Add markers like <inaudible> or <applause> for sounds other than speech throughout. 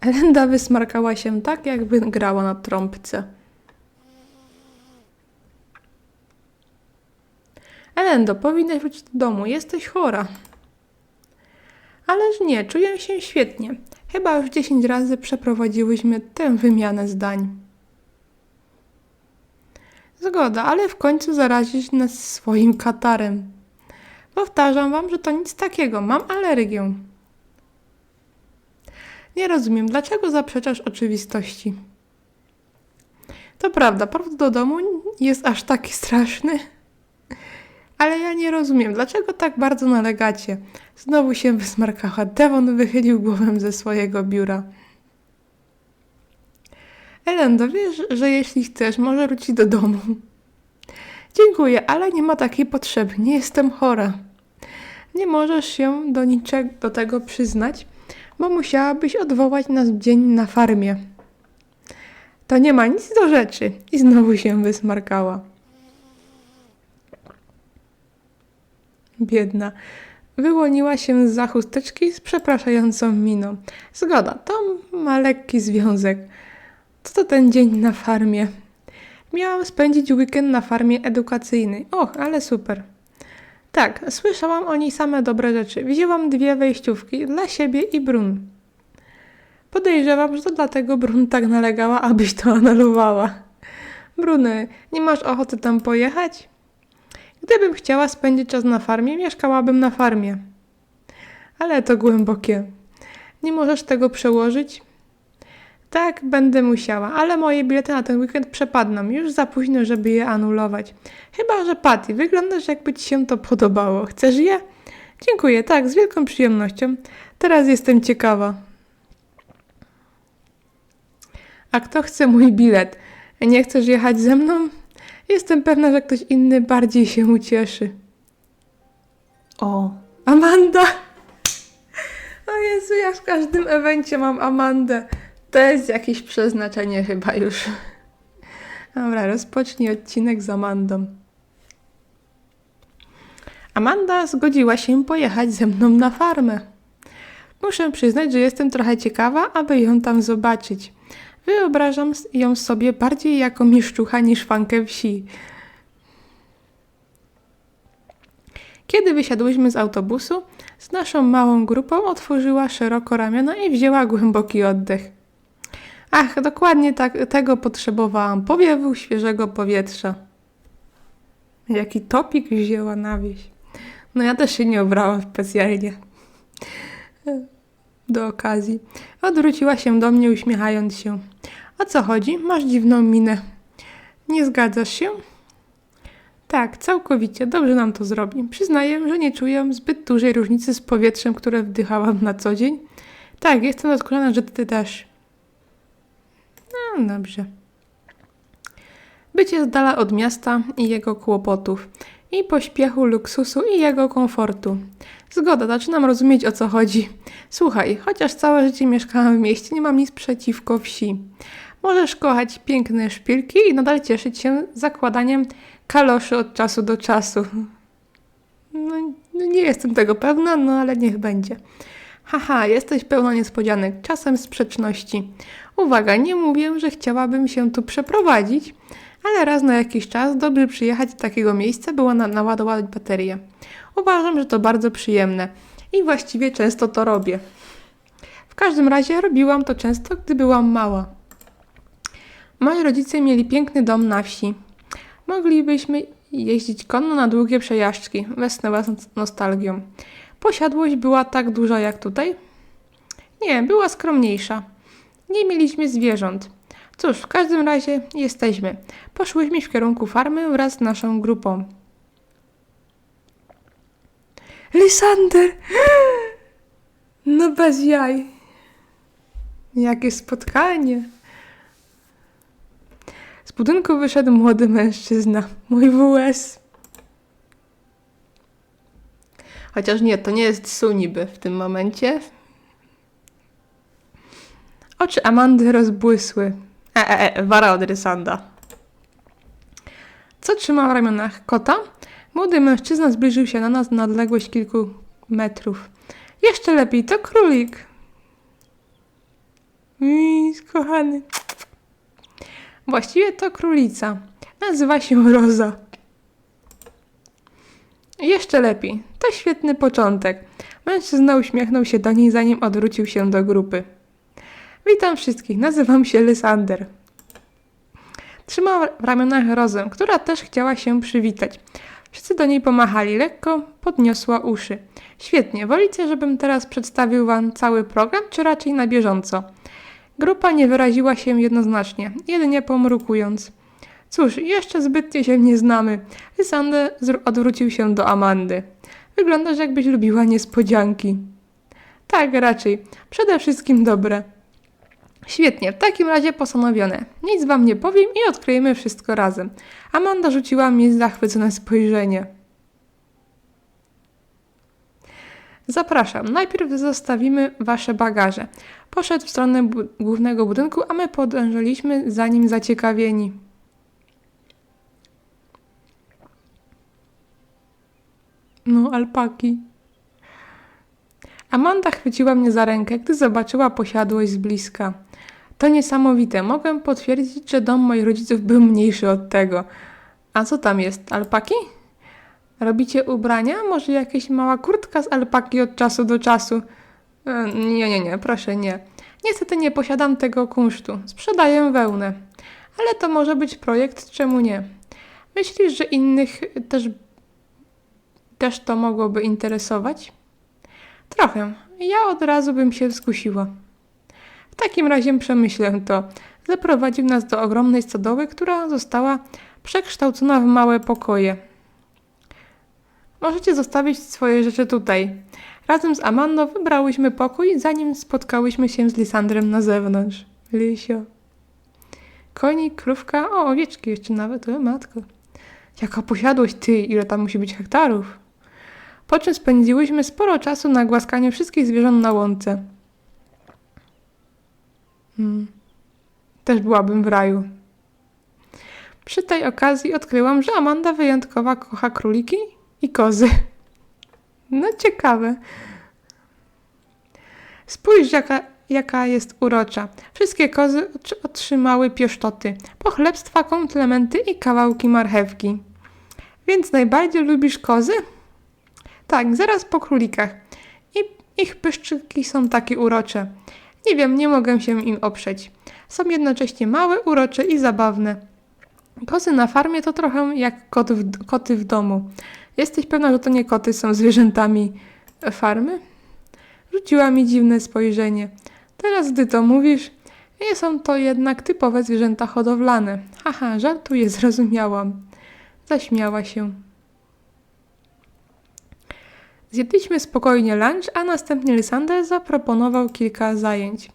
Elenda wysmarkała się tak, jakby grała na trąbce. Elendo, powinnaś wrócić do domu, jesteś chora. Ależ nie, czuję się świetnie. Chyba już 10 razy przeprowadziłyśmy tę wymianę zdań. Zgoda, ale w końcu zarazisz nas swoim katarem. Powtarzam wam, że to nic takiego, mam alergię. Nie rozumiem, dlaczego zaprzeczasz oczywistości. To prawda, powrót do domu jest aż taki straszny. Ale ja nie rozumiem, dlaczego tak bardzo nalegacie. Znowu się wysmarkała. Devon wychylił głowę ze swojego biura. Elendo, wiesz, że jeśli chcesz, może wrócić do domu. Dziękuję, ale nie ma takiej potrzeby. Nie jestem chora. Nie możesz się do niczego do tego przyznać, bo musiałabyś odwołać nas dzień na farmie. To nie ma nic do rzeczy. I znowu się wysmarkała. Biedna. Wyłoniła się za chusteczki z przepraszającą miną. Zgoda, to ma lekki związek. Co to ten dzień na farmie? Miałam spędzić weekend na farmie edukacyjnej. Och, ale super. Tak, słyszałam o niej same dobre rzeczy. Wzięłam dwie wejściówki dla siebie i Brun. Podejrzewam, że to dlatego Brun tak nalegała, abyś to anulowała. Bruny, nie masz ochoty tam pojechać? Gdybym chciała spędzić czas na farmie, mieszkałabym na farmie. Ale to głębokie. Nie możesz tego przełożyć? Tak, będę musiała, ale moje bilety na ten weekend przepadną. Już za późno, żeby je anulować. Chyba, że Patty, wyglądasz jakby ci się to podobało. Chcesz je? Dziękuję, tak, z wielką przyjemnością. Teraz jestem ciekawa. A kto chce mój bilet? Nie chcesz jechać ze mną? Jestem pewna, że ktoś inny bardziej się ucieszy. O, Amanda! O Jezu, ja w każdym evencie mam Amandę. To jest jakieś przeznaczenie chyba już. Dobra, rozpocznij odcinek z Amandą. Amanda zgodziła się pojechać ze mną na farmę. Muszę przyznać, że jestem trochę ciekawa, aby ją tam zobaczyć. Wyobrażam ją sobie bardziej jako mieszczucha niż fankę wsi. Kiedy wysiadłyśmy z autobusu, z naszą małą grupą otworzyła szeroko ramiona i wzięła głęboki oddech. Ach, dokładnie tak, tego potrzebowałam. Powiewu świeżego powietrza. Jaki topik wzięła na wieś. No ja też się nie obrałam specjalnie. Do okazji. Odwróciła się do mnie, uśmiechając się. O co chodzi? Masz dziwną minę. Nie zgadzasz się? Tak, całkowicie. Dobrze nam to zrobi. Przyznaję, że nie czuję zbyt dużej różnicy z powietrzem, które wdychałam na co dzień. Tak, jestem zaskoczona, że ty też. No, dobrze. Bycie z dala od miasta i jego kłopotów. I pośpiechu, luksusu i jego komfortu. Zgoda, zaczynam rozumieć o co chodzi. Słuchaj, chociaż całe życie mieszkałam w mieście, nie mam nic przeciwko wsi. Możesz kochać piękne szpilki i nadal cieszyć się zakładaniem kaloszy od czasu do czasu. No, nie jestem tego pewna, no ale niech będzie. Haha, jesteś pełna niespodzianek, czasem sprzeczności. Uwaga, nie mówię, że chciałabym się tu przeprowadzić, ale raz na jakiś czas dobrze przyjechać do takiego miejsca, było na naładować baterię. Uważam, że to bardzo przyjemne i właściwie często to robię. W każdym razie robiłam to często, gdy byłam mała. Moi rodzice mieli piękny dom na wsi. Moglibyśmy jeździć konno na długie przejażdżki, westnęła z nostalgią. Posiadłość była tak duża jak tutaj? Nie, była skromniejsza. Nie mieliśmy zwierząt. Cóż, w każdym razie jesteśmy. Poszłyśmy w kierunku farmy wraz z naszą grupą. Lysander! No bez jaj. Jakie spotkanie. Z budynku wyszedł młody mężczyzna, mój WS. Chociaż nie, to nie jest Su niby w tym momencie. Oczy Amandy rozbłysły. E, e, e, wara od Rysanda. Co trzyma w ramionach kota? Młody mężczyzna zbliżył się na nas na odległość kilku metrów. Jeszcze lepiej, to królik. Mmm, kochany. Właściwie to królica. Nazywa się Roza. Jeszcze lepiej. To świetny początek. Mężczyzna uśmiechnął się do niej, zanim odwrócił się do grupy. Witam wszystkich, nazywam się Lysander. Trzymał w ramionach Rozę, która też chciała się przywitać. Wszyscy do niej pomachali, lekko podniosła uszy. Świetnie, wolicie, żebym teraz przedstawił wam cały program, czy raczej na bieżąco? Grupa nie wyraziła się jednoznacznie, jedynie pomrukując. Cóż, jeszcze zbytnie się nie znamy. Lysander odwrócił się do Amandy. Wyglądasz jakbyś lubiła niespodzianki. Tak, raczej. Przede wszystkim dobre. Świetnie, w takim razie postanowione. Nic wam nie powiem i odkryjemy wszystko razem. Amanda rzuciła mi zachwycone spojrzenie. Zapraszam. Najpierw zostawimy wasze bagaże. Poszedł w stronę bu- głównego budynku, a my podążyliśmy za nim zaciekawieni. No, alpaki. Amanda chwyciła mnie za rękę, gdy zobaczyła posiadłość z bliska. To niesamowite. Mogę potwierdzić, że dom moich rodziców był mniejszy od tego. A co tam jest? Alpaki? Robicie ubrania? Może jakaś mała kurtka z alpaki od czasu do czasu? E, Nie, nie, nie, proszę nie. Niestety nie posiadam tego kunsztu. Sprzedaję wełnę. Ale to może być projekt, czemu nie? Myślisz, że innych też, też to mogłoby interesować? Trochę. Ja od razu bym się skusiła. W takim razie przemyślę to. Zaprowadził nas do ogromnej stodoły, która została przekształcona w małe pokoje. Możecie zostawić swoje rzeczy tutaj. Razem z Amandą wybrałyśmy pokój, zanim spotkałyśmy się z Lisandrem na zewnątrz. Lisio. Konik, krówka, o, owieczki jeszcze nawet, o matko. Jaka posiadłość ty, ile tam musi być hektarów. Po czym spędziłyśmy sporo czasu na głaskaniu wszystkich zwierząt na łące. Hmm. Też byłabym w raju. Przy tej okazji odkryłam, że Amanda wyjątkowa kocha króliki i kozy. <laughs> No ciekawe. Spójrz, jaka, jaka jest urocza. Wszystkie kozy otr- otrzymały pieszczoty, pochlebstwa, komplementy i kawałki marchewki. Więc najbardziej lubisz kozy? Tak, zaraz po królikach. I ich pyszczyki są takie urocze. Nie wiem, nie mogę się im oprzeć. Są jednocześnie małe, urocze i zabawne. Kozy na farmie to trochę jak kot w, koty w domu. Jesteś pewna, że to nie koty są zwierzętami farmy? Rzuciła mi dziwne spojrzenie. Teraz, gdy to mówisz, nie są to jednak typowe zwierzęta hodowlane. Haha, żartuję, zrozumiałam. Zaśmiała się. Zjedliśmy spokojnie lunch, a następnie Lysander zaproponował kilka zajęć.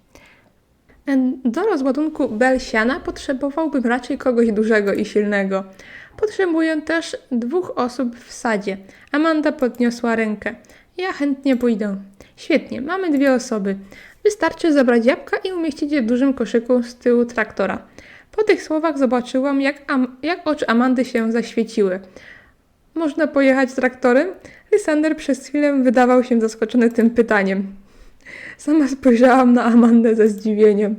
Do rozładunku bel siana potrzebowałbym raczej kogoś dużego i silnego. Potrzebuję też dwóch osób w sadzie. Amanda podniosła rękę. Ja chętnie pójdę. Świetnie, mamy dwie osoby. Wystarczy zabrać jabłka i umieścić je w dużym koszyku z tyłu traktora. Po tych słowach zobaczyłam, jak, Am- jak oczy Amandy się zaświeciły. Można pojechać traktorem? Lysander przez chwilę wydawał się zaskoczony tym pytaniem. Sama spojrzałam na Amandę ze zdziwieniem.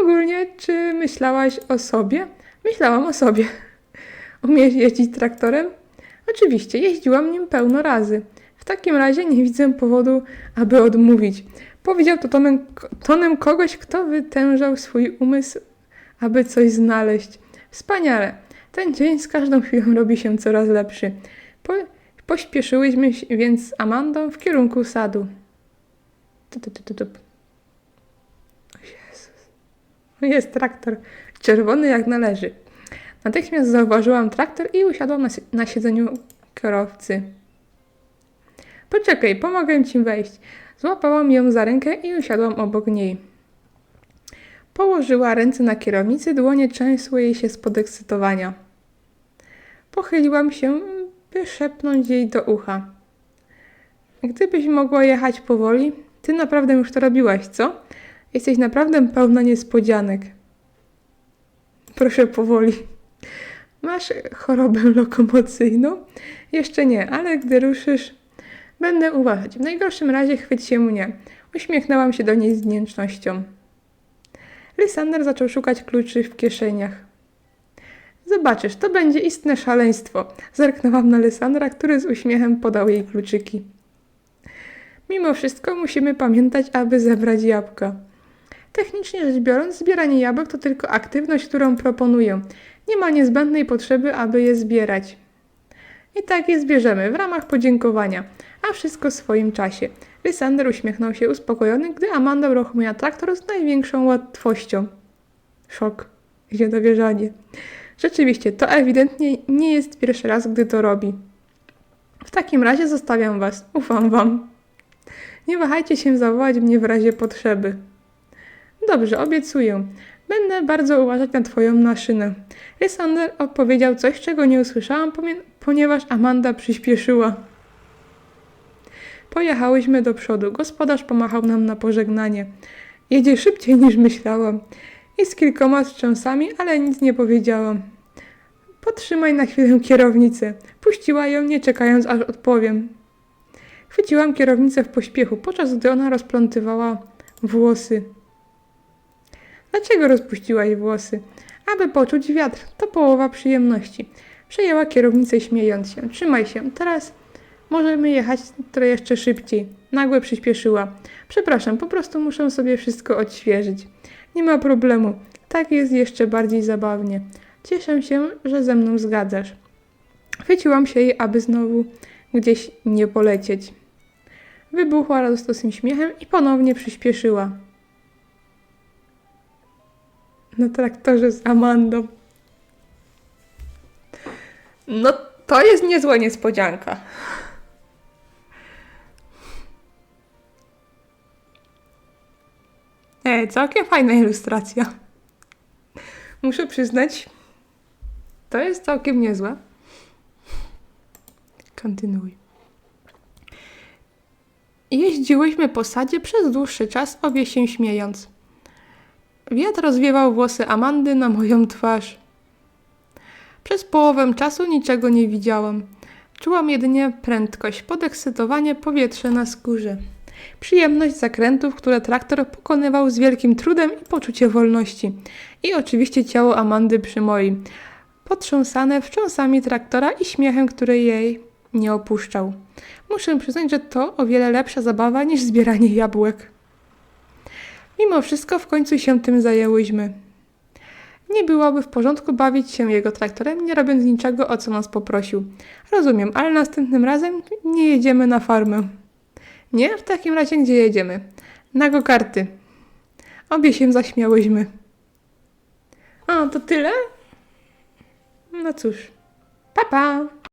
Ogólnie, czy myślałaś o sobie? Myślałam o sobie. Umiesz jeździć traktorem? Oczywiście, jeździłam nim pełno razy. W takim razie nie widzę powodu, aby odmówić. Powiedział to tonem, tonem kogoś, kto wytężał swój umysł, aby coś znaleźć. Wspaniale. Ten dzień z każdą chwilą robi się coraz lepszy. Po, pośpieszyłyśmy się więc z Amandą w kierunku sadu. O Jezus. Jest traktor. Czerwony jak należy. Natychmiast zauważyłam traktor i usiadłam na, na siedzeniu kierowcy. Poczekaj, pomogę ci wejść. Złapałam ją za rękę i usiadłam obok niej. Położyła ręce na kierownicy, dłonie trzęsły jej się z podekscytowania. Pochyliłam się, by szepnąć jej do ucha. Gdybyś mogła jechać powoli, ty naprawdę już to robiłaś, co? Jesteś naprawdę pełna niespodzianek. Proszę powoli. Masz chorobę lokomocyjną? Jeszcze nie, ale gdy ruszysz, będę uważać. W najgorszym razie chwyć się mnie. Uśmiechnęłam się do niej z wdzięcznością. Lysander zaczął szukać kluczy w kieszeniach. Zobaczysz, to będzie istne szaleństwo. Zerknęłam na Lysandra, który z uśmiechem podał jej kluczyki. Mimo wszystko musimy pamiętać, aby zebrać jabłka. Technicznie rzecz biorąc, zbieranie jabłek to tylko aktywność, którą proponuję. Nie ma niezbędnej potrzeby, aby je zbierać. I tak je zbierzemy w ramach podziękowania, a wszystko w swoim czasie. Lysander uśmiechnął się uspokojony, gdy Amanda uruchomiła traktor z największą łatwością. Szok niedowierzanie. Rzeczywiście, to ewidentnie nie jest pierwszy raz, gdy to robi. W takim razie zostawiam was. Ufam wam. Nie wahajcie się zawołać mnie w razie potrzeby. Dobrze, obiecuję. Będę bardzo uważać na twoją maszynę. Lysander odpowiedział coś, czego nie usłyszałam, ponieważ Amanda przyspieszyła. Pojechałyśmy do przodu. Gospodarz pomachał nam na pożegnanie. Jedzie szybciej niż myślałam. I z kilkoma wstrząsami, ale nic nie powiedziałam. Potrzymaj na chwilę kierownicę. Puściła ją, nie czekając, aż odpowiem. Chwyciłam kierownicę w pośpiechu, podczas gdy ona rozplątywała włosy. Dlaczego rozpuściłaś włosy? Aby poczuć wiatr. To połowa przyjemności. Przejęła kierownicę śmiejąc się. Trzymaj się. Teraz możemy jechać trochę jeszcze szybciej. Nagłe przyspieszyła. Przepraszam, po prostu muszę sobie wszystko odświeżyć. Nie ma problemu. Tak jest jeszcze bardziej zabawnie. Cieszę się, że ze mną zgadzasz. Chwyciłam się jej, aby znowu gdzieś nie polecieć. Wybuchła radosnym śmiechem i ponownie przyspieszyła. Na traktorze z Amandą. No, to jest niezła niespodzianka. E, całkiem fajna ilustracja. Muszę przyznać, to jest całkiem niezłe. Kontynuuj. Jeździłyśmy po sadzie przez dłuższy czas, obie się śmiejąc. Wiatr rozwiewał włosy Amandy na moją twarz. Przez połowę czasu niczego nie widziałam. Czułam jedynie prędkość, podekscytowanie, powietrze na skórze. Przyjemność zakrętów, które traktor pokonywał z wielkim trudem i poczucie wolności. I oczywiście ciało Amandy przy moim, potrząsane wstrząsami traktora i śmiechem, który jej nie opuszczał. Muszę przyznać, że to o wiele lepsza zabawa niż zbieranie jabłek. Mimo wszystko w końcu się tym zajęłyśmy. Nie byłoby w porządku bawić się jego traktorem, nie robiąc niczego, o co nas poprosił. Rozumiem, ale następnym razem nie jedziemy na farmę. Nie? W takim razie gdzie jedziemy? Na go-karty. Obie się zaśmiałyśmy. O, to tyle? No cóż. Pa, pa!